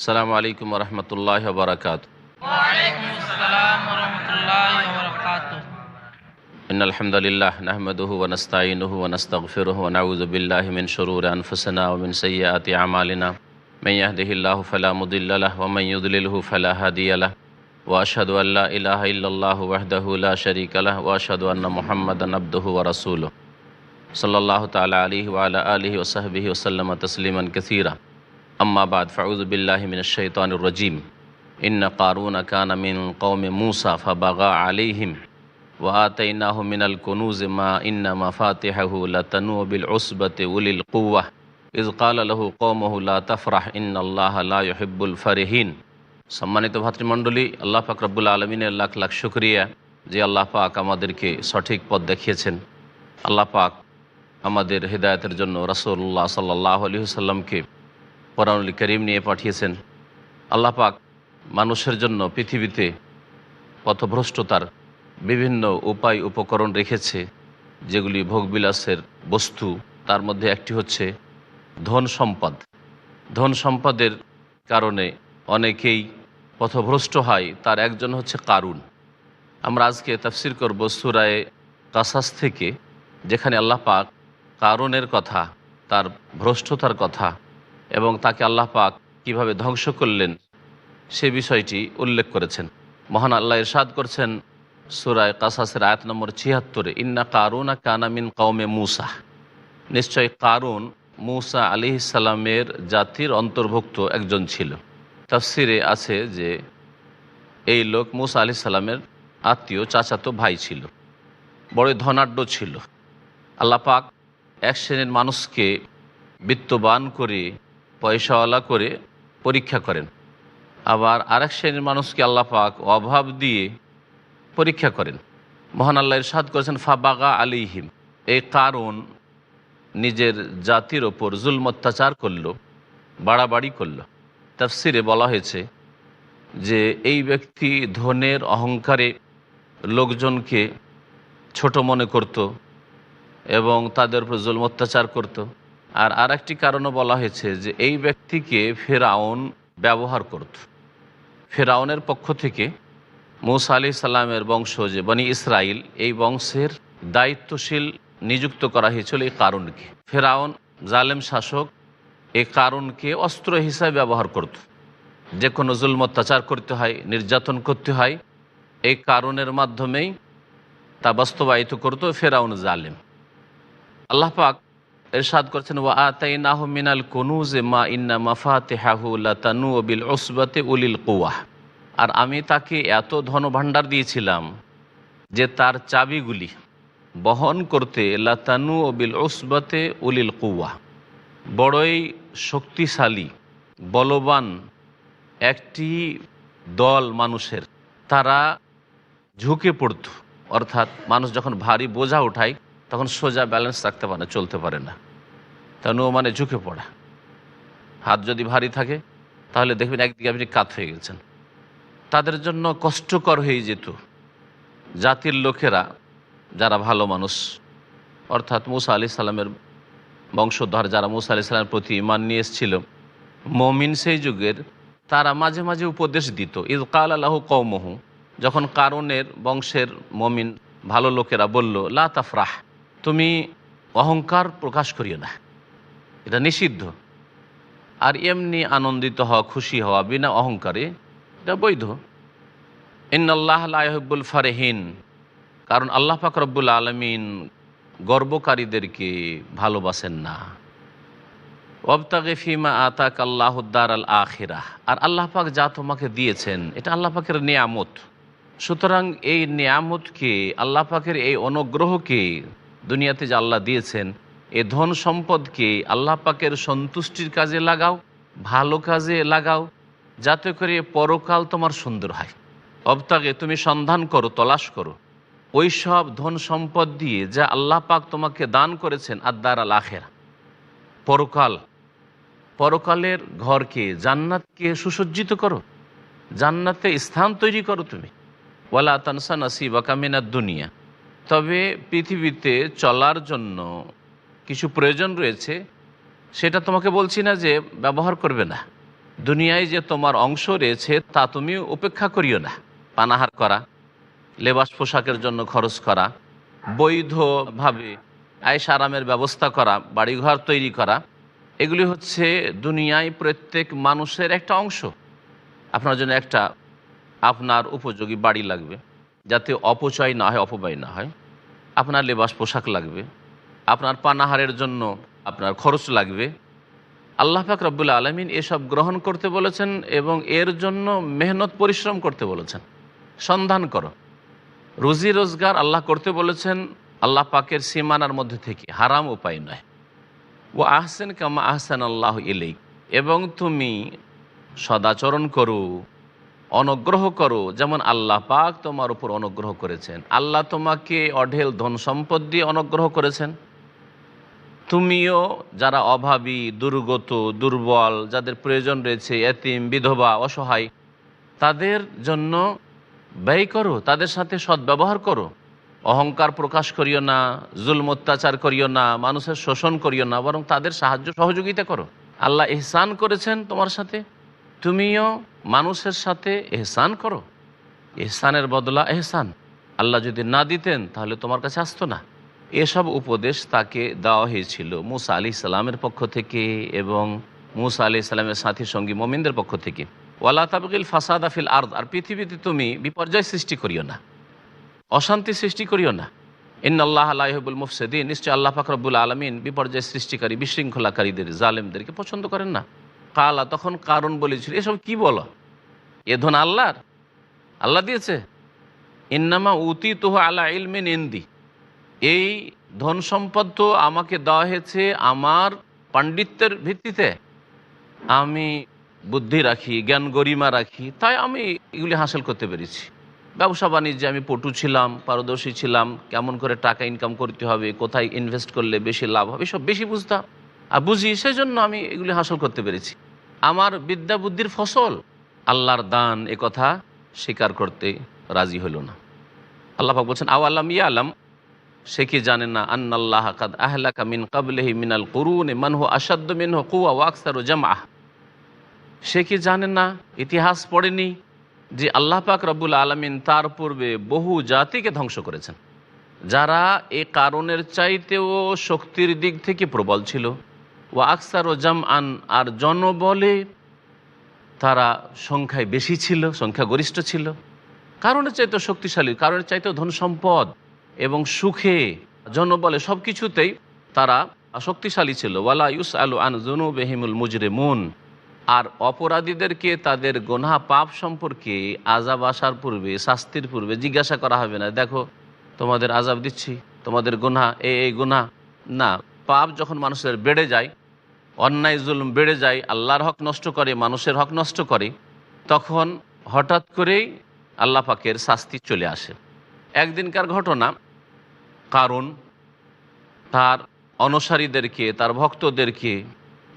السلام عليكم ورحمة الله وبركاته. وعليكم السلام ورحمة الله وبركاته. إن الحمد لله نحمده ونستعينه ونستغفره ونعوذ بالله من شرور أنفسنا ومن سيئات أعمالنا. من يهده الله فلا مضل له ومن يضلله فلا هادي له. وأشهد أن لا إله إلا الله وحده لا شريك له وأشهد أن محمدا عبده ورسوله. صلى الله تعالى عليه وعلى آله وصحبه وسلم تسليما كثيرا. আম্মাবাদ ফাউজবিল্লাহমিনশানুর রজিম ইন্না কারুন কান মিন কৌমে মুসা ফাবাগা আলিহিম ওয়াতাইনাহ মিনাল কনুজ মা ইন্না মাফাতেহাহু লতানুবিল ওসবতে উলিল কুয়াহ ইজ কালাহু কৌমহু লা তফরাহ ইন্নআল্লাহ লাহিবুল ফারিহিন সম্মানিত ভাতৃমণ্ডলী, আল্লাহ পাক রব্বুল আলমিনের লাখ লাখ শুক্রিয়া যে আল্লাহ পাক আমাদেরকে সঠিক পথ দেখিয়েছেন। আল্লাহ পাক আমাদের হৃদায়তের জন্য রাসুল্লাহ সাল্লাহ আলী সাল্লামকে কোরআনুল করিম নিয়ে পাঠিয়েছেন। আল্লাহ পাক মানুষের জন্য পৃথিবীতে পথভ্রষ্টতার বিভিন্ন উপায় উপকরণ রেখেছে, যেগুলি ভোগবিলাসের বস্তু। তার মধ্যে একটি হচ্ছে ধন সম্পদ। ধন সম্পদের কারণে অনেকেই পথভ্রষ্ট হয়, তার একজন হচ্ছে কারুন। আমরা আজকে তাফসির করব সুরায় কাসাস থেকে, যেখানে আল্লাহ পাক কারণের কথা, তার ভ্রষ্টতার কথা এবং তাকে আল্লাহ পাক কীভাবে ধ্বংস করলেন সে বিষয়টি উল্লেখ করেছেন। মহান আল্লাহ ইরশাদ করছেন সুরায় কাসাসের আয়াত নম্বর ছিয়াত্তরে, ইন্না কারুনা কানামিন কৌমে মুসা। নিশ্চয় কারুন মুসা আলি ইসালামের জাতির অন্তর্ভুক্ত একজন ছিল। তাফসিরে আছে যে এই লোক মুসা আলি সাল্লামের আত্মীয়, চাচাতো ভাই ছিল। বড় ধনাঢ্য ছিল। আল্লাহ পাক এক শ্রেণির মানুষকে বিত্তবান করে পয়সাওয়ালা করে পরীক্ষা করেন। আবার আরেক শ্রেণির মানুষকে আল্লাহ পাক অভাব দিয়ে পরীক্ষা করেন। মহান আল্লাহ ইরশাদ করেছেন, ফাবাগা আলিহিম এই কারণ নিজের জাতির ওপর জুলম অত্যাচার করল, বাড়াবাড়ি করল। তাফসিরে বলা হয়েছে যে, এই ব্যক্তি ধনের অহংকারে লোকজনকে ছোট মনে করত এবং তাদের উপর জুলম অত্যাচার করত। আর আর একটি কারণও বলা হয়েছে যে এই ব্যক্তিকে ফেরাউন ব্যবহার করত। ফেরাউনের পক্ষ থেকে মৌসা আলি সাল্লামের বংশ যে বনি ইসরাইল, এই বংশের দায়িত্বশীল নিযুক্ত করা হয়েছিল এই কারণকে ফেরাউন জালেম শাসক এই কারণকে অস্ত্র হিসাবে ব্যবহার করত। যে কোনো জুলম অত্যাচার করতে হয়, নির্যাতন করতে হয়, এই কারণের মাধ্যমেই তা বাস্তবায়িত করত ফেরাউন জালেম। আল্লাহ পাক এরশাদ করছেন, ওয়া আতাই নাহ মিনাল কনুজে মা ইন্না মাফাতে হাহুলাতানু বিল ওসবাতে উলিল কুয়াহ আর আমি তাকে এত ধনভাণ্ডার দিয়েছিলাম যে তার চাবিগুলি বহন করতে লাতানু ও বিল ওসবাতে উলিল কুয়া বড়ই শক্তিশালী, বলবান একটি দল মানুষের। তারা ঝুঁকে পড়ত, অর্থাৎ মানুষ যখন ভারী বোঝা ওঠায় তখন সোজা ব্যালেন্স রাখতে পারে না, চলতে পারে না। তানু মানে ঝুঁকে পড়া। হাত যদি ভারী থাকে, তাহলে দেখবেন একদিকে আপনি কাত হয়ে গেছেন। তাদের জন্য কষ্টকর হয়ে যেত। জাতির লোকেরা, যারা ভালো মানুষ, অর্থাৎ মুসা আলি সাল্লামের বংশধর, যারা মুসা আলি সাল্লামের প্রতি ইমান নিয়ে এসেছিল, মমিন সেই যুগের, তারা মাঝে মাঝে উপদেশ দিত, ইদ কাল আল্লাহ কৌমহু যখন কারণের বংশের মমিন ভালো লোকেরা বলল, লা তাফরাহ তুমি অহংকার প্রকাশ করিও না। এটা নিষিদ্ধ। আর এমনি আনন্দিত হওয়া, খুশি হওয়া বিনা অহংকারে এটা বৈধ। ইন্নআল্লাহ লাহবুল ফারেহিন। কারণ আল্লাহ পাক রব্বুল আলমিন গর্বকারীদেরকে ভালোবাসেন না। অবতাগে ফিমা আতাক আল্লাহদ্দার আল আখিরা আর আল্লাহ পাক যা তোমাকে দিয়েছেন, এটা আল্লাহ পাকের নিয়ামত। সুতরাং এই নিয়ামতকে, আল্লাহ পাকের এই অনুগ্রহকে দুনিয়াতে যে আল্লাহ দিয়েছেন, এ ধন সম্পদকে আল্লাহ পাকের সন্তুষ্টির কাজে লাগাও, ভালো কাজে লাগাও, যাতে করে পরকাল তোমার সুন্দর হয়। অবতাকে তুমি সন্ধান করো, তলাশ করো। ওই সব ধন সম্পদ দিয়ে যা আল্লাহ পাক তোমাকে দান করেছেন আদার আল আখেরা। পরকাল, পরকালের ঘরকে জান্নাতকে সুসজ্জিত করো, জান্নাতে স্থান তৈরি করো তুমি। ওয়ালা তানসা নাসিবা কামিনার দুনিয়া। তবে পৃথিবীতে চলার জন্য কিছু প্রয়োজন রয়েছে, সেটা তোমাকে বলছি না যে ব্যবহার করবে না। দুনিয়ায় যে তোমার অংশ রয়েছে, তা তুমি উপেক্ষা করিও না। পানাহার করা, লেবাস পোশাকের জন্য খরচ করা, বৈধভাবে আয়স আরামের ব্যবস্থা করা, বাড়িঘর তৈরি করা, এগুলি হচ্ছে দুনিয়ায় প্রত্যেক মানুষের একটা অংশ। আপনার জন্য একটা আপনার উপযোগী বাড়ি লাগবে। যাতে অপচয় না হয়, অপব্যয় না হয়। আপনার লেবাস পোশাক লাগবে। আপনার পানাহারের জন্য আপনার খরচ লাগবে। আল্লাহ পাক রব্বুল আলমিন এসব গ্রহণ করতে বলেছেন এবং এর জন্য মেহনত, পরিশ্রম করতে বলেছেন। সন্ধান করো। রুজি রোজগার আল্লাহ করতে বলেছেন, আল্লাহ পাকের সীমানার মধ্যে থেকে। হারাম উপায় নয়। ও আহসেন কামা আহসান আল্লাহ ইলেক এবং তুমি সদাচরণ করো। অনুগ্রহ করো, যেমন আল্লাহ পাক তোমার উপর অনুগ্রহ করেছেন। আল্লাহ তোমাকে অঢেল ধন সম্পদ দিয়ে অনুগ্রহ করেছেন। তুমিও যারা অভাবী, দুর্গত, দুর্বল, যাদের প্রয়োজন রয়েছে, এতিম, বিধবা, অসহায়, তাদের জন্য ব্যয় করো, তাদের সাথে সদ্ব্যবহার করো। অহংকার প্রকাশ করিও না, জুলম অত্যাচার করিও না, মানুষের শোষণ করিও না, বরং তাদের সাহায্য সহযোগিতা করো। আল্লাহ এহসান করেছেন তোমার সাথে। তুমিও মানুষের সাথে এহসান করো। এহসানের বদলা এহসান। আল্লাহ যদি না দিতেন, তাহলে তোমার কাছে আসতো না। এসব উপদেশ তাকে দেওয়া হয়েছিল মুসা আলি সালামের পক্ষ থেকে এবং মুসা আলি সালামের সাথী সঙ্গী মোমিনদের পক্ষ থেকে। ওয়ালা তাবকিল ফাসাদ আফিল আর্দ। আর পৃথিবীতে তুমি বিপর্যয় সৃষ্টি করিও না। অশান্তি সৃষ্টি করিও না। ইন আল্লাহ আলাইহবুল মুফসেদিন। নিশ্চয় আল্লাহ ফাকরবুল আলমিন বিপর্যয় সৃষ্টিকারী, বিশৃঙ্খলাকারীদের, জালেমদেরকে পছন্দ করেন না। কালা, তখন কারণ বলেছিল। এসব কি বলো? এ ধন আল্লাহর? আল্লাহ দিয়েছে? ইন্নামা উতি তোহ আলা ইলমিন ইন্দি। এই ধন সম্পদ তো আমাকে দেওয়া হয়েছে আমার পাণ্ডিত্যের ভিত্তিতে। আমি বুদ্ধি রাখি, জ্ঞান গরিমা রাখি, তাই আমি এগুলি হাসিল করতে পেরেছি। ব্যবসা বাণিজ্যে আমি পটু ছিলাম, পারদর্শী ছিলাম, কেমন করে টাকা ইনকাম করতে হবে, কোথায় ইনভেস্ট করলে বেশি লাভ হবে সব বেশি বুঝতাম। আর বুঝি সেই জন্য আমি এগুলি হাসল করতে পেরেছি। আমার বিদ্যা বুদ্ধির ফসল, আল্লাহর দান এ কথা স্বীকার করতে রাজি হইল না। আল্লাহ পাক বলছেন আও আল্লাম ইয়া আলম সে কি জানে না আন্নাল্লাহ কাদ আহলাকা মিন কাবলেহি মিনাল কুরুন মানহু আসাদ্দ মিনহু কুয়া ওয়াকসার ও জামা সে কি জানে না, ইতিহাস পড়েনি যে আল্লাহ পাক রব্বুল আলমিন তার পূর্বে বহু জাতিকে ধ্বংস করেছেন। যারা এ কারণের চাইতেও শক্তির দিক থেকে প্রবল ছিল ও আকসার ও জাম আন আর জনবলে তারা সংখ্যায় বেশি ছিল সংখ্যাগরিষ্ঠ ছিল। কারণে চাইতো শক্তিশালী, কারণে চাইতে ধন সম্পদ। এবং সুখে, জনবলে সব কিছুতেই তারা শক্তিশালী ছিল। ওয়ালা ইউস আলু আন জুনু বেহিমুল মুজরে মুন আর অপরাধীদেরকে তাদের গোনা পাপ সম্পর্কে আজাব আসার পূর্বে, শাস্তির পূর্বে জিজ্ঞাসা করা হবে না। দেখো, তোমাদের আজাব দিচ্ছি, তোমাদের গোনা এই এই গোনা না, পাপ যখন মানুষের বেড়ে যায় অন্যায় জুলুম বেড়ে যায়, আল্লাহর হক নষ্ট করে, মানুষের হক নষ্ট করে, তখন হঠাৎ করেই আল্লাহ পাকের শাস্তি চলে আসে। একদিনকার ঘটনা, কারণ তার অনুসারীদেরকে, তার ভক্তদেরকে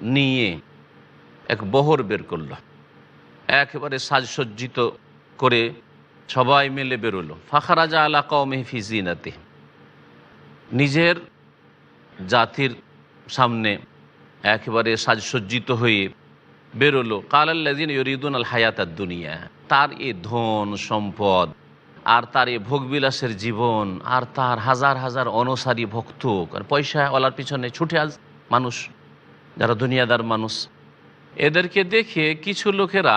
নিয়ে এক বহর বের করল। একেবারে সাজসজ্জিত করে সবাই মিলে বেরোলো। ফাখারাজা আলা কৌমেহফি জিনাতে নিজের জাতির সামনে একেবারে সাজসজ্জিত হয়ে বেরোলো। কালাল্লাদিন ইরিদুন আল হায়াত দুনিয়া। তার এ ধন সম্পদ, আর তার এ ভোগবিলাসের জীবন, আর তার হাজার হাজার অনুসারী ভক্ত কারণ পয়সা ওলার পিছনে ছুটে আজ মানুষ, যারা দুনিয়াদার মানুষ। এদেরকে দেখে কিছু লোকেরা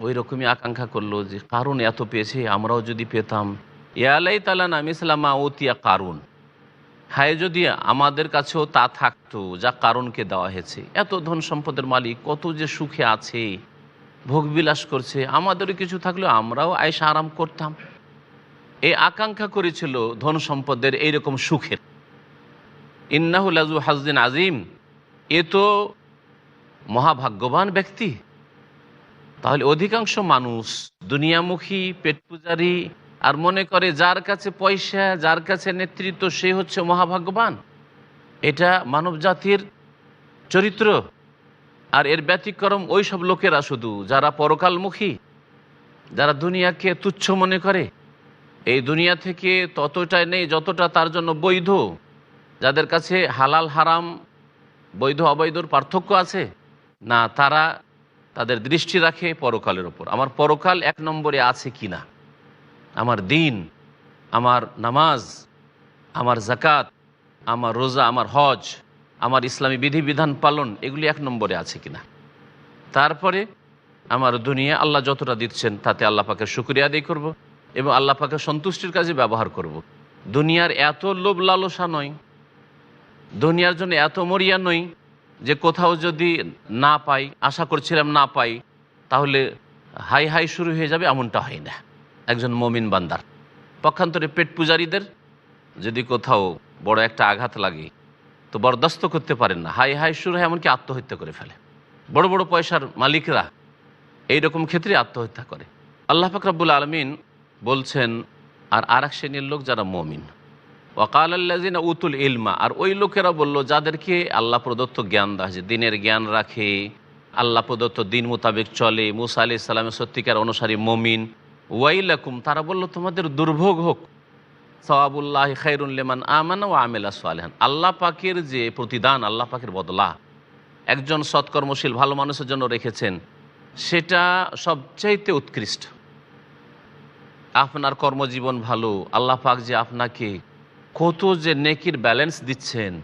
ওই রকমই আকাঙ্ক্ষা করল যে, কারণ এত পেয়েছে, আমরাও যদি পেতাম। ইয়ালাই তালানা মিসলামা ওতিয়া কারুন। হায়, যদি আমাদের কাছেও তা থাকতো, যা কারণকে দেওয়া হয়েছে। এত ধন সম্পদের মালিক, কত যে সুখে আছে। ভোগবিলাস করছে, আমাদেরও কিছু থাকলেও আমরাও আয়সা আরাম করতাম। এই আকাঙ্ক্ষা করেছিল ধন সম্পদের এইরকম সুখের। ইন্নাহুল হাজদিন আজিম এ তো মহাভাগ্যবান ব্যক্তি। তাহলে অধিকাংশ মানুষ দুনিয়ামুখী, পেট পূজারী আর মনে করে যার কাছে পয়সা, যার কাছে নেতৃত্ব, সে হচ্ছে মহাভাগ্যবান। এটা মানব জাতির চরিত্র। আর এর ব্যতিক্রম ওই সব লোকেরা শুধু, যারা পরকালমুখী, যারা দুনিয়াকে তুচ্ছ মনে করে। এই দুনিয়া থেকে ততটাই নেই যতটা তার জন্য বৈধ। যাদের কাছে হালাল, হারাম, বৈধ, অবৈধর পার্থক্য আছে, না তারা তাদের দৃষ্টি রাখে পরকালের ওপর। আমার পরকাল এক নম্বরে আছে কি না আমার দিন, আমার নামাজ, আমার জাকাত আমার রোজা, আমার হজ, আমার ইসলামী বিধিবিধান পালন, এগুলি এক নম্বরে আছে কিনা তারপরে আমার দুনিয়া আল্লাহ যতটা দিচ্ছেন, তাতে আল্লাহ পাকে শুক্রিয়া আদায় করব এবং আল্লাহ পাকে সন্তুষ্টির কাজে ব্যবহার করব। দুনিয়ার এত লোভ লালসা নয়, দুনিয়ার জন্য এত মরিয়া নই যে কোথাও যদি না পাই, আশা করছিলাম না পাই, তাহলে হাই হাই শুরু হয়ে যাবে এমনটা হয় না একজন মমিন বান্দার। পক্ষান্তরে পেট পূজারীদের যদি কোথাও বড় একটা আঘাত লাগে, তো বরদাস্ত করতে পারেন না। হাই হাই শুরু হয় এমনকি আত্মহত্যা করে ফেলে। বড় বড় পয়সার মালিকরা এই রকম ক্ষেত্রে আত্মহত্যা করে। আল্লাহ ফাকরাবুল আলমিন বলছেন, আর আর এক শ্রেণির লোক যারা মমিন? ওয়াকাল আল্লাজিনা উতুল ইলমা, আর ওই লোকেরা বলল, যাদেরকে আল্লাহ প্রদত্ত জ্ঞান দেওয়া হয়েছে, দিনের জ্ঞান রাখে, আল্লাহ প্রদত্ত দিন মোতাবেক চলে। মুসা আলি ইসলামের সত্যিকার অনুসারী মমিন। ওয়াইলাকুম, তারা বলল, তোমাদের দুর্ভোগ হোক। সওয়াবুল্লাহ খাইরুল্লেমান আমান ও আমেলা সোয়ালেহান আল্লাহ পাকের যে প্রতিদান, আল্লাহ পাকের বদলা, একজন সৎকর্মশীল, ভালো মানুষের জন্য রেখেছেন, সেটা সবচাইতে উৎকৃষ্ট। আপনার কর্মজীবন ভালো, আল্লাহ পাক যে আপনাকে কত যে নেকির ব্যালেন্স দিচ্ছেন,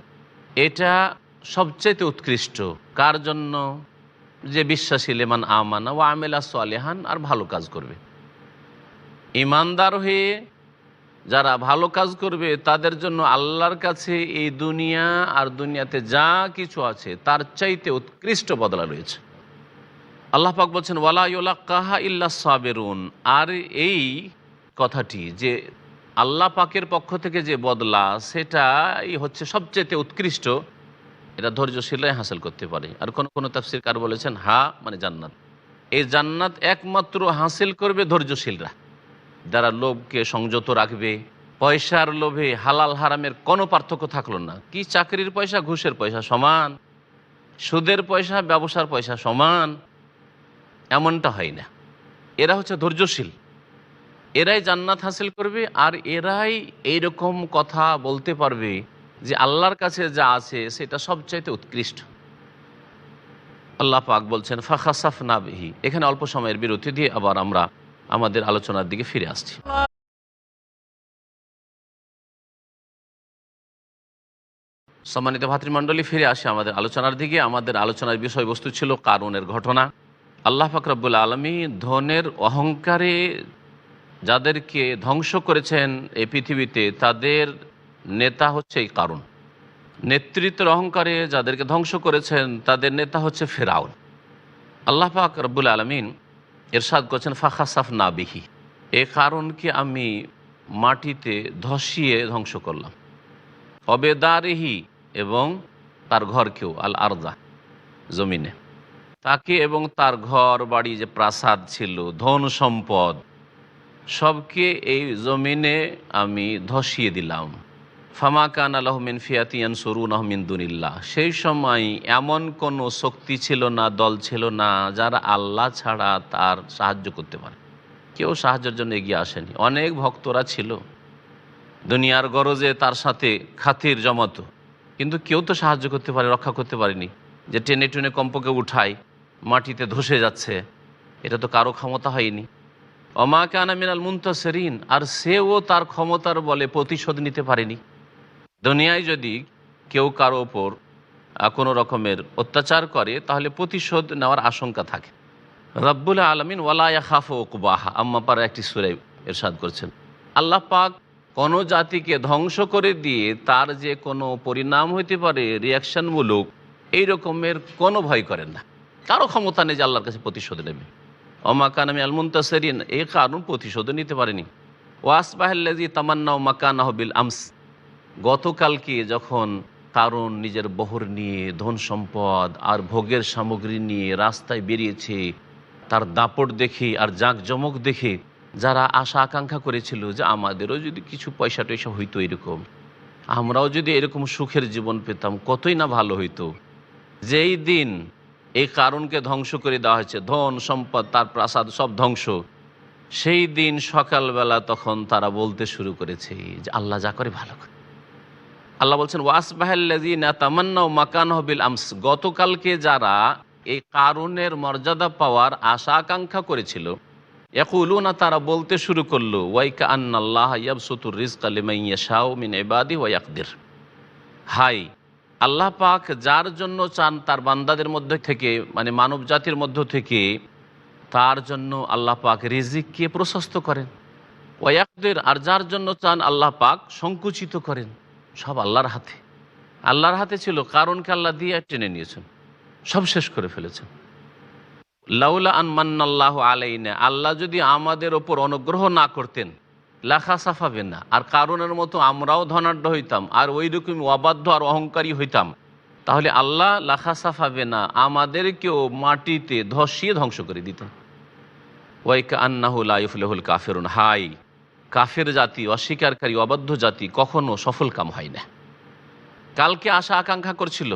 এটা সবচাইতে উৎকৃষ্ট। কার জন্য? যে বিশ্বাসী, লেমান আমানা ও আমেলা সোয়ালেহান আর ভালো কাজ করবে। ইমানদার হয়ে যারা ভালো কাজ করবে, তাদের জন্য আল্লাহর কাছে এই দুনিয়া আর দুনিয়াতে যা কিছু আছে, তার চাইতে উৎকৃষ্ট বদলা রয়েছে। আল্লাহ পাক বলছেন, ওয়ালা কাহা ইল্লা সাবেরুন। আর এই কথাটি যে আল্লাহ পাকের পক্ষ থেকে যে বদলা, সেটাই হচ্ছে সবচেয়ে উৎকৃষ্ট, এটা ধৈর্যশীলাই হাসিল করতে পারে। আর কোন কোনো তাফসির কার বলেছেন, হা মানে জান্নাত। এই জান্নাত একমাত্র হাসিল করবে ধৈর্যশীলরা। যারা লোভকে সংযত রাখবে, পয়সার লোভে হালাল হারামের কোনো পার্থক্য থাকল না। কি চাকরির পয়সা, ঘুষের পয়সা সমান? সুদের পয়সা, ব্যবসার পয়সা সমান? এমনটা হয় না। এরা হচ্ছে ধৈর্যশীল। এরাই জান্নাত হাসিল করবে আর এরাই এইরকম কথা বলতে পারবে যে আল্লাহর কাছে যা আছে সেটা সবচাইতে উৎকৃষ্ট। আল্লাহ পাক বলছেন ফাখাসাফ নাবিহি এখানে অল্প সময়ের বিরতি দিয়ে আবার আমরা আমাদের আলোচনার দিকে ফিরে আসছি। সম্মানিত ভাতৃমণ্ডলী, ফিরে আসে আমাদের আলোচনার দিকে। আমাদের আলোচনার বিষয়বস্তু ছিল কারণের ঘটনা। আল্লাহ ফাকরাবুল আলমী ধনের অহংকারে যাদেরকে ধ্বংস করেছেন এই পৃথিবীতে, তাদের নেতা হচ্ছে এই কারণ নেতৃত্বের অহংকারে যাদেরকে ধ্বংস করেছেন, তাদের নেতা হচ্ছে ফেরাউন। আল্লাহ পাক আলমিন এরশাদ করছেন ফাখাসাফ না বিহি। এ কারণকে আমি মাটিতে ধসিয়ে ধ্বংস করলাম। অবেদারিহি এবং তার ঘরকেও, আল আরদা, জমিনে। তাকে এবং তার ঘর, বাড়ি যে প্রাসাদ ছিল, ধন সম্পদ, সবকে এই জমিনে আমি ধসিয়ে দিলাম। ফামা কান আলহমিন ফিয়াতিয়ান সরুন আহমিন্দুনিল্লাহ সেই সময় এমন কোনো শক্তি ছিল না, দল ছিল না, যারা আল্লাহ ছাড়া তার সাহায্য করতে পারে। কেউ সাহায্যের জন্য এগিয়ে আসেনি। অনেক ভক্তরা ছিল। দুনিয়ার গরজে তার সাথে খাতির জমাতো। কিন্তু কেউ তো সাহায্য করতে পারে, রক্ষা করতে পারেনি। যে টেনে টেনে কম্পকে উঠায়, মাটিতে ধসে যাচ্ছে, এটা তো কারও ক্ষমতা হয়নি। অমা কানা মিনাল মুন্তাসেরিন, আর সেও তার ক্ষমতার বলে প্রতিশোধ নিতে পারেনি। দুনিয়ায় যদি কেউ কারও ওপর কোনো রকমের অত্যাচার করে, তাহলে প্রতিশোধ নেওয়ার আশঙ্কা থাকে। রব্বুল আলমিন ওয়ালায়া খাফ ওকুবাহা আম্মা পারা একটি সুরে এরশাদ করছেন। আল্লাহ পাক কোনো জাতিকে ধ্বংস করে দিয়ে তার যে কোনো পরিণাম হইতে পারে রিয়াকশনমূলক এই রকমের কোনো ভয় করেন না। কারও ক্ষমতা নেই যে আল্লাহর কাছে প্রতিশোধ নেবে। অমাকানামি আলমুন্তাসেরিন এই কারণ প্রতিশোধ নিতে পারেনি। ওয়াসবাহাল্লাজি তামান্না মাকানা বিল আমস। গতকালকে যখন কারণ নিজের বহর নিয়ে ধন সম্পদ আর ভোগের সামগ্রী নিয়ে রাস্তায় বেরিয়েছে, তার দাপট দেখে আর জাঁকজমক দেখে যারা আশা আকাঙ্ক্ষা করেছিল যে আমাদেরও যদি কিছু পয়সা টয়সা হইতো এরকম, আমরাও যদি এরকম সুখের জীবন পেতাম, কতই না ভালো হইতো। যেই দিন এই কারণকে ধ্বংস করে দেওয়া হয়েছে, ধন সম্পদ, তার প্রাসাদ সব ধ্বংস, সেই দিন সকালবেলা তখন তারা বলতে শুরু করেছে যে আল্লাহ যা করে ভালো করে। আল্লাহ বলছেন ওয়াসবাহাল্লাজিনা তামান্না মাকান হবিল আমস। গতকালকে যারা এই কারণের মর্যাদা পাওয়ার আশা আকাঙ্ক্ষা করেছিল না তারা বলতে শুরু করল, ওয়াইকা আন্নাল্লাহ ইয়াবসুতুর রিজক লিমাইয়া শাও মিন ইবাদি ওয়া হাই, আল্লাহ পাক যার জন্য চান তার বান্দাদের মধ্যে থেকে মানে মানব জাতির মধ্য থেকে, তার জন্য আল্লাহ পাক রিজিককে প্রশস্ত করেন। ওয়াকদের আর যার জন্য চান আল্লাহ পাক সংকুচিত করেন। সব আল্লাহর হাতে। আল্লাহর হাতে ছিল কারণকে আল্লাহ দিয়ে টেনে নিয়েছেন। সব শেষ করে ফেলেছেন। লাউলা আনমান্নাল্লাহ আলাইনা, আল্লাহ যদি আমাদের ওপর অনুগ্রহ না করতেন লাখা সাফাবে না আর কারণের মতো আমরাও ধনাঢ্য হইতাম, আর ওই রকম অবাধ্য আর অহংকারী হইতাম, তাহলে আল্লাহ লাখা সাফাবে না আমাদেরকেও মাটিতে ধসিয়ে ধ্বংস করে দিতেন। ওয়াইকা আন্নাহুল আইফুল কাফেরুন, হাই! কাফের জাতি, অস্বীকারী, অবাধ্য জাতি কখনো সফল কাম হয় না। কালকে আশা আকাঙ্ক্ষা করছিল,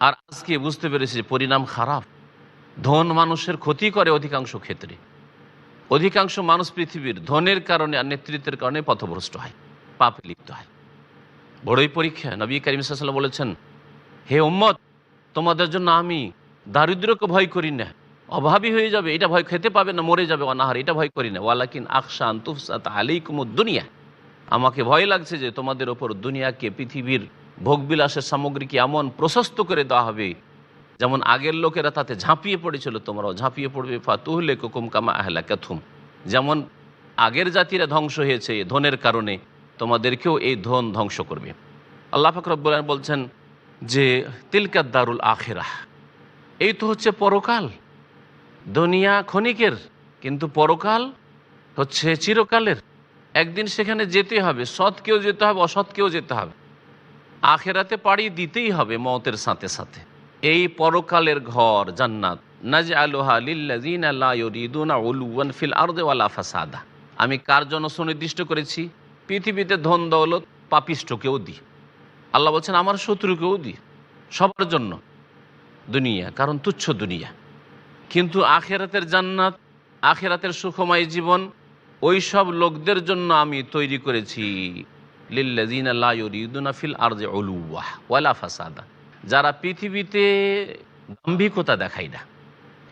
আর আজকে বুঝতে পেরেছি যে পরিণাম খারাপ। ধন মানুষের ক্ষতি করে অধিকাংশ ক্ষেত্রে। অধিকাংশ মানুষ পৃথিবীর ধনের কারণে আর নেতৃত্বের কারণে পথভ্রষ্ট হয়, পাপে লিপ্ত হয়। বড়ই পরীক্ষা, নবী করিম সাল্লাম বলেছেন, হে উম্মত, তোমাদের জন্য আমি দারিদ্রকে ভয় করি না। অভাবী হয়ে যাবে, এটা ভয় খেতে পাবে না, মরে যাবে অনাহার, এটা ভয় করি না। ওয়ালাকিন আকশান তুফসাত আলাইকুমুদ দুনিয়া। আমাকে ভয় লাগছে যে তোমাদের ওপর দুনিয়াকে, পৃথিবীর ভোগবিলাসের সামগ্রীকে এমন প্রশস্ত করে দেওয়া হবে, যেমন আগের লোকেরা তাতে ঝাঁপিয়ে পড়েছিল, তোমরাও ঝাঁপিয়ে পড়বে ফাতুহলে কুকুম কামা আহলা ক্যাথুম যেমন আগের জাতিরা ধ্বংস হয়েছে ধনের কারণে তোমাদেরকেও এই ধন ধ্বংস করবে। আল্লাহ ফাকরব বলছেন যে তিলকাত দারুল আখেরা এই তো হচ্ছে পরকাল। দুনিয়া ক্ষণিকের, কিন্তু পরকাল হচ্ছে চিরকালের। একদিন সেখানে যেতে হবে সৎকেও যেতে হবে অসৎকেও যেতে হবে। আখেরাতে পাড়ি দিতেই হবে মতের সাথে সাথে। এই পরকালের ঘর জান্নাত। নাজ আলোহা ফিল ফাসাদা। আমি কার জন্য সুনির্দিষ্ট করেছি? পৃথিবীতে ধন দৌলত পাপিষ্টকেও দিই আল্লাহ বলছেন, আমার শত্রুকেও দিই সবার জন্য। দুনিয়া, কারণ তুচ্ছ দুনিয়া। কিন্তু আখেরাতের জান্নাত, আখেরাতের সুখময় জীবন, ওই সব লোকদের জন্য আমি তৈরি করেছি। ফাসাদা। যারা পৃথিবীতে দাম্ভিকতা দেখায় না,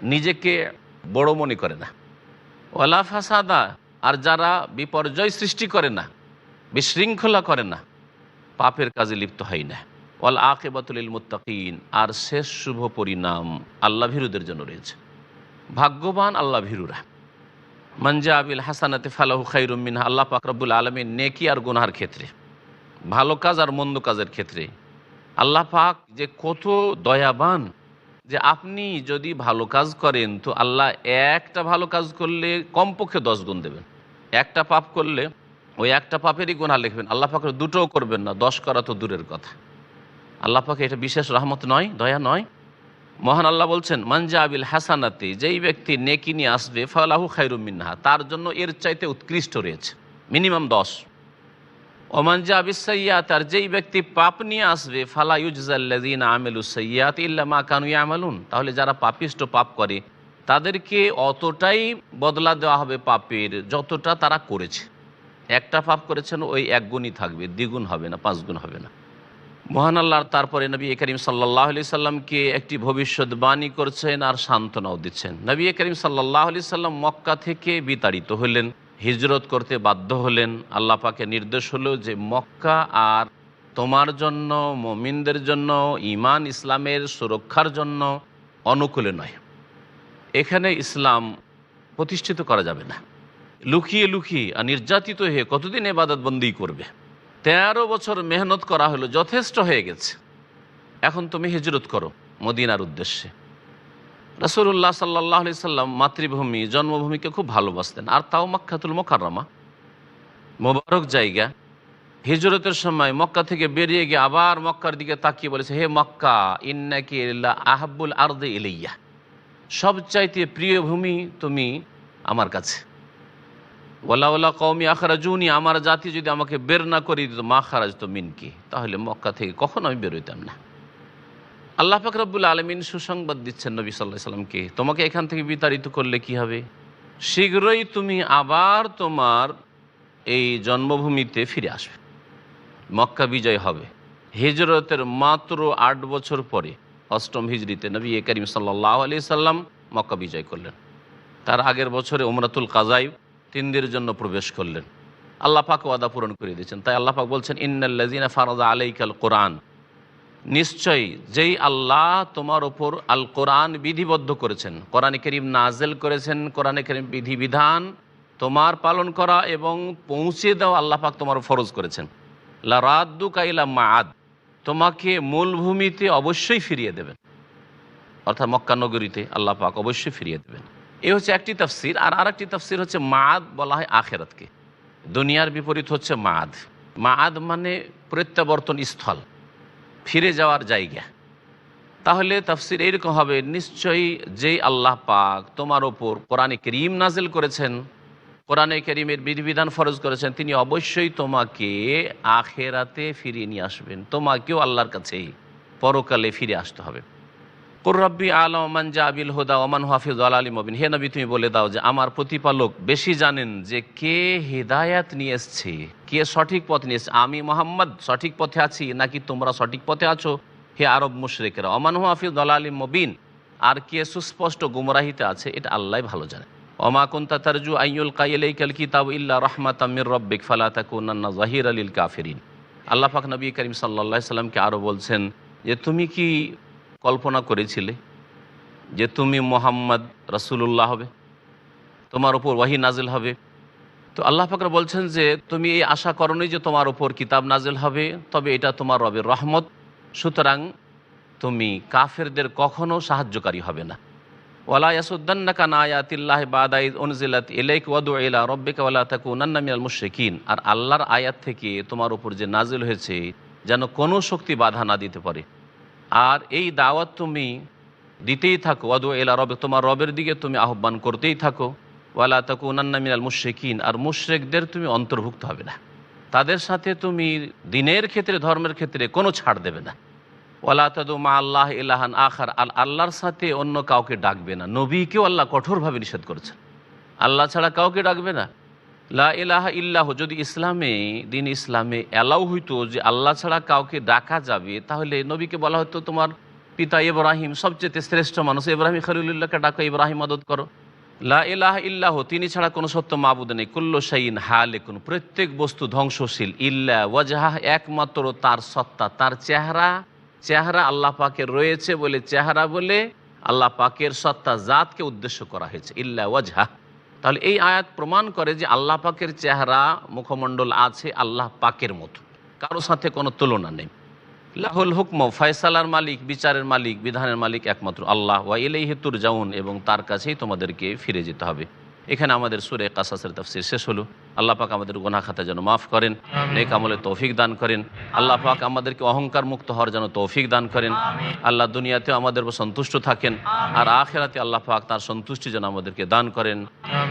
নিজেকে বড় মনে করে না। ওয়ালা ফাসাদা, আর যারা বিপর্যয় সৃষ্টি করে না, বিশৃঙ্খলা করে না, পাপের কাজে লিপ্ত হয় না। ওয়াল আকেবাতুল মুত্তাকিন, আর শেষ শুভ পরিণাম আল্লাহ ভীরুদের জন্য রয়েছে। ভাগ্যবান আল্লাহ ভীরুরা। মঞ্জা আবিল হাসানাতে ফালাহু খাইরুম মিনহা, আল্লাহ পাকরবুল আলমীর নেকি আর গুনহার ক্ষেত্রে, ভালো কাজ আর মন্দ কাজের ক্ষেত্রে, আল্লাহ পাক যে কত দয়াবান, যে আপনি যদি ভালো কাজ করেন তো আল্লাহ একটা ভালো কাজ করলে কমপক্ষে দশ গুণ দেবেন। একটা পাপ করলে ওই একটা পাপেরই গুণা লিখবেন। আল্লাহ পাকের দুটোও করবেন না, দশ করা তো দূরের কথা। আল্লাহ পাকে এটা বিশেষ রহমত নয়, দয়া নয়। মহান আল্লাহ বলছেন মানজা আবিল হাসানাতে যেই ব্যক্তি নেকি নিয়ে আসবে, ফালাহু খাইরুম মিনহা, তার জন্য এর চাইতে উৎকৃষ্ট রয়েছে, মিনিমাম দশ। ওমানজা আবিস সৈয়াত আর যেই ব্যক্তি পাপ নিয়ে আসবে, ফালা ইউজাল্লাদিন আমেলু সৈয়াত ইল্লা মা কানু আমলুন তাহলে যারা পাপিষ্ট পাপ করে, তাদেরকে অতটাই বদলা দেওয়া হবে পাপের যতটা তারা করেছে। একটা পাপ করেছেন, ওই এক গুণই থাকবে, দ্বিগুণ হবে না, পাঁচ গুণ হবে না। মহান আল্লাহর তারপরে নবী করিম সাল্লাহ আলি সাল্লামকে একটি ভবিষ্যৎবাণী করছেন আর সান্ত্বনাও দিচ্ছেন। নবী করিম সাল্লাহ আলি সাল্লাম মক্কা থেকে বিতাড়িত হলেন, হিজরত করতে বাধ্য হলেন। আল্লাহ পাকে নির্দেশ হলো যে মক্কা আর তোমার জন্য, মমিনদের জন্য ইমান ইসলামের সুরক্ষার জন্য অনুকূলে নয়। এখানে ইসলাম প্রতিষ্ঠিত করা যাবে না। লুকিয়ে লুকিয়ে আর নির্যাতিত হয়ে কতদিন এবাদত বন্দি করবে? তেরো বছর মেহনত করা হলো, যথেষ্ট হয়ে গেছে। এখন তুমি হিজরত করো মদিনার উদ্দেশ্যে। রসুল্লাহ সাল্লাহ আলি সাল্লাম মাতৃভূমি, জন্মভূমিকে খুব ভালোবাসতেন। আর তাও মক্কাতুল মোকাররমা। মোবারক জায়গা। হিজরতের সময় মক্কা থেকে বেরিয়ে গিয়ে আবার মক্কার দিকে তাকিয়ে বলেছে, হে মক্কা, ইন্নাকি ইল্লা আহাবুল আর্দে ইলাইয়া। সবচাইতে প্রিয় ভূমি তুমি আমার কাছে। ওলা ওলা কৌমি আখরাজুনি, আমার জাতি যদি আমাকে বের না করি দিত, মা খারাজ তো মিনকি। তাহলে মক্কা থেকে কখনো আমি বেরোইতাম না। আল্লাহ ফাকরাবুল আলমিন সুসংবাদ দিচ্ছেন নবী সাল্লাহ সাল্লামকে তোমাকে এখান থেকে বিতাড়িত করলে কি হবে? শীঘ্রই তুমি আবার তোমার এই জন্মভূমিতে ফিরে আসবে। মক্কা বিজয় হবে। হিজরতের মাত্র আট বছর পরে অষ্টম হিজড়িতে নবী এ করিম সাল্লাহ আলি সাল্লাম মক্কা বিজয় করলেন। তার আগের বছরে উমরাতুল কাজাই তিন দিনের জন্য প্রবেশ করলেন। আল্লাহ পাক ওয়াদা পূরণ করে দিয়েছেন। তাই আল্লাহ পাক বলছেন ইন্নাল্লাজিনা ফারাদা আলাইকাল কোরআন। নিশ্চয়ই যেই আল্লাহ তোমার ওপর আল কোরআন বিধিবদ্ধ করেছেন, কোরআন করিম নাজেল করেছেন, কোরআনে করিম বিধিবিধান তোমার পালন করা এবং পৌঁছে দেওয়া আল্লাহ পাক তোমার ফরজ করেছেন। লা রাদ্দু কাইলা মাদ তোমাকে মূলভূমিতে অবশ্যই ফিরিয়ে দেবেন। অর্থাৎ মক্কা নগরীতে আল্লাহ পাক অবশ্যই ফিরিয়ে দেবেন। এই হচ্ছে একটি তাফসির, আর আরেকটি তাফসির হচ্ছে মাদ বলা হয় আখেরাতকে। দুনিয়ার বিপরীত হচ্ছে মাদ মাদ মানে প্রত্যাবর্তন স্থল, ফিরে যাওয়ার জায়গা। তাহলে তাফসির এইরকম হবে, নিশ্চয়ই যেই আল্লাহ পাক তোমার ওপর কোরআনে করিম নাজিল করেছেন, কোরআনে করিমের বিধিবিধান ফরজ করেছেন, তিনি অবশ্যই তোমাকে আখেরাতে ফিরিয়ে নিয়ে আসবেন। তোমাকেও আল্লাহর কাছেই পরকালে ফিরে আসতে হবে। কুর্রব্বি আলম ওমান জাবিল হুদা ওমান হাফিজ আলী মবিন। হে নবী, তুমি বলে দাও যে আমার প্রতিপালক বেশি জানেন যে কে হেদায়াত নিয়ে এসছে, কে সঠিক পথ নিয়ে এসছে। আমি মোহাম্মদ, সঠিক পথে আছি নাকি তোমরা সঠিক পথে আছো? হে আরব মুশরেকেরা ওমান হাফিজ আলী মবিন। আর কে সুস্পষ্ট গুমরাহিতে আছে, এটা আল্লাহ ভালো জানে। ওমা কুন্তা তারজু আইয়ুল কাইলাইকাল কিতাব ইল্লা রহমাত আমির রব্বিক, ফালা তাকুনান্না জাহির আলিল কাফিরিন। আল্লাহ পাক নবী করিম সাল্লা সাল্লামকে আরও বলছেন যে, তুমি কি কল্পনা করেছিলে যে তুমি মোহাম্মদ রসুল্লাহ হবে, তোমার উপর ওয়াহি নাজিল হবে। তো আল্লাহ ফাকর বলছেন যে, তুমি এই আশা করনি যে তোমার উপর কিতাব নাজিল হবে, তবে এটা তোমার রবের রহমত। সুতরাং তুমি কাফেরদের কখনো সাহায্যকারী হবে না। ওয়ালা আর আল্লাহর আয়াত থেকে তোমার উপর যে নাজিল হয়েছে, যেন কোনো শক্তি বাধা না দিতে পারে। আর এই দাওয়াত তুমি দিতেই থাকো। ওয়াদু এলা রবে তোমার রবের দিকে তুমি আহ্বান করতেই থাকো। ওয়ালা তাকু উনান্না মিনাল মুশ্রিকিন, আর মুশ্রেকদের তুমি অন্তর্ভুক্ত হবে না। তাদের সাথে তুমি দিনের ক্ষেত্রে, ধর্মের ক্ষেত্রে কোনো ছাড় দেবে না। ওয়ালা তাদু মা আল্লাহ ইলাহান আখার আল আল্লাহর সাথে অন্য কাউকে ডাকবে না। নবীকেও আল্লাহ কঠোরভাবে নিষেধ করেছেন। আল্লাহ ছাড়া কাউকে ডাকবে না। লা ইল্লাহ, যদি ইসলামে, দিন ইসলামে অ্যালাউ হইতো যে আল্লাহ ছাড়া কাউকে ডাকা যাবে, তাহলে নবীকে বলা হতো তোমার পিতা ইব্রাহিম সবচেয়ে শ্রেষ্ঠ মানুষ। ইব্রাহিম খলিল্লাহকে ডাকো, ইব্রাহিম মদত করো। লা ইলাহা ইল্লাহ, তিনি ছাড়া কোনো সত্য মাবুদ নেই। কুল্ল শাইন হালেকুন, প্রত্যেক বস্তু ধ্বংসশীল। ইল্লা ওয়াজাহ একমাত্র তার সত্তা, তার চেহারা। চেহারা আল্লাহ পাকের রয়েছে বলে, চেহারা বলে আল্লাহ পাকের সত্তা জাতকে উদ্দেশ্য করা হয়েছে। ইল্লা ওয়াজহা তাহলে এই আয়াত প্রমাণ করে যে আল্লাহ পাকের চেহারা মুখমণ্ডল আছে আল্লাহ পাকের মতো। কারও সাথে কোনো তুলনা নেই। লাহুল হুকম, ফয়সালার মালিক, বিচারের মালিক, বিধানের মালিক একমাত্র আল্লাহ। ওয়া হেতুর যাউন এবং তার কাছেই তোমাদেরকে ফিরে যেতে হবে। এখানে আমাদের সুরে কাসাসের তফসির শেষ হলো। আল্লাহ পাক আমাদের গোনা খাতা যেন মাফ করেন নেক আমলে তৌফিক দান করেন। আল্লাহ পাক আমাদেরকে অহংকার মুক্ত হওয়ার যেন তৌফিক দান করেন। আল্লাহ দুনিয়াতেও আমাদের সন্তুষ্ট থাকেন আর আখেরাতে আল্লাহ পাক তার সন্তুষ্টি যেন আমাদেরকে দান করেন।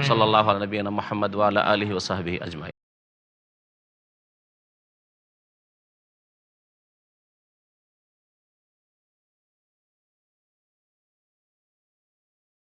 সাল্লাহ নবীনা মোহাম্মদ ওয়ালা আলহি ওসাহাবি আজমাই